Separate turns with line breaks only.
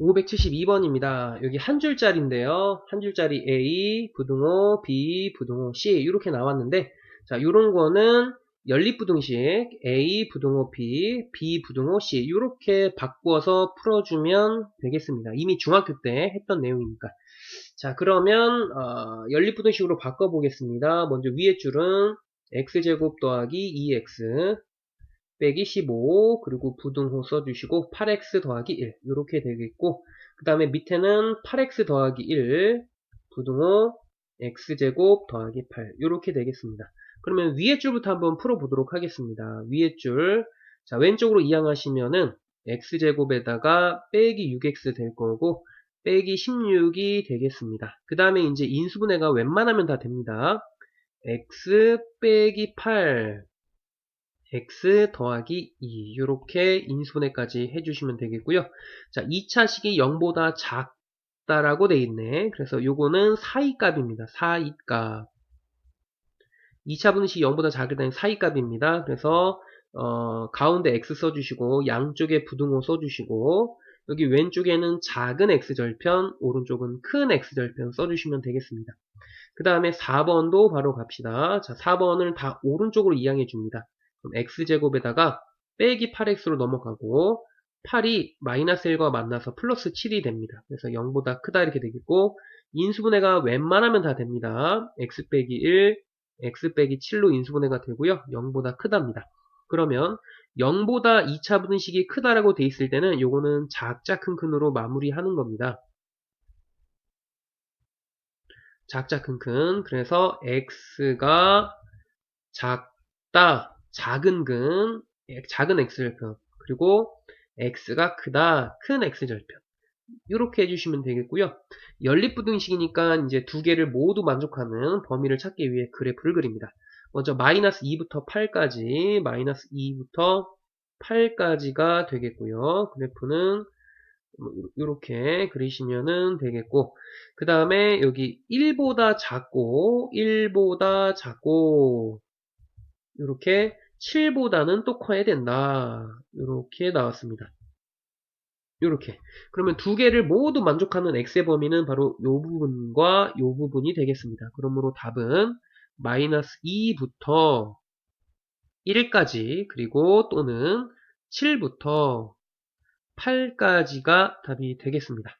572번입니다. 여기 한 줄짜리인데요. 한 줄짜리 A, 부등호, B, 부등호, C 이렇게 나왔는데 자, 요런 거는 연립부등식 A, 부등호 B, B, 부등호 C 이렇게 바꾸어서 풀어주면 되겠습니다. 이미 중학교 때 했던 내용이니까. 자, 그러면 어, 연립부등식으로 바꿔보겠습니다. 먼저 위에 줄은 x제곱 더하기 2x 빼기 15 그리고 부등호 써주시고 8x 더하기 1 이렇게 되겠고 그 다음에 밑에는 8x 더하기 1 부등호 x제곱 더하기 8 이렇게 되겠습니다. 그러면 위에 줄부터 한번 풀어보도록 하겠습니다. 위에 줄, 자 왼쪽으로 이항하시면은 x제곱에다가 빼기 6x 될 거고 빼기 16이 되겠습니다. 그 다음에 이제 인수분해가 웬만하면 다 됩니다. x 빼기 8 x 더하기 2 이렇게 인수분해까지 해주시면 되겠고요. 자 2차식이 0보다 작다라고 돼 있네. 그래서 요거는 사이값입니다. 사이값 2차 분식이 0보다 작게 되는 사이값입니다. 그래서 어, 가운데 x 써주시고 양쪽에 부등호 써주시고 여기 왼쪽에는 작은 x절편 오른쪽은 큰 x절편 써주시면 되겠습니다. 그 다음에 4번도 바로 갑시다. 자 4번을 다 오른쪽으로 이항해 줍니다. X제곱에다가 빼기 8x로 넘어가고 8이 마이너스 1과 만나서 플러스 7이 됩니다. 그래서 0보다 크다 이렇게 되겠고 인수분해가 웬만하면 다 됩니다. x 빼기 1, x 빼기 7로 인수분해가 되고요. 0보다 크답니다. 그러면 0보다 2차 분식이 크다라고 돼 있을 때는 요거는 작자 큰큰으로 마무리하는 겁니다. 작자 큰큰 그래서 x가 작다 작은 근 작은 x절편 그리고 x가 크다 큰 x절편 이렇게 해주시면 되겠고요. 연립부등식이니까 이제 두 개를 모두 만족하는 범위를 찾기 위해 그래프를 그립니다. 먼저 마이너스 2부터 8까지 마이너스 2부터 8까지가 되겠고요. 그래프는 이렇게 그리시면 되겠고 그 다음에 여기 1보다 작고 1보다 작고 이렇게 7보다는 또 커야 된다. 이렇게 나왔습니다. 이렇게 그러면 두 개를 모두 만족하는 x의 범위는 바로 이 부분과 이 부분이 되겠습니다. 그러므로 답은 마이너스 2부터 1까지 그리고 또는 7부터 8까지가 답이 되겠습니다.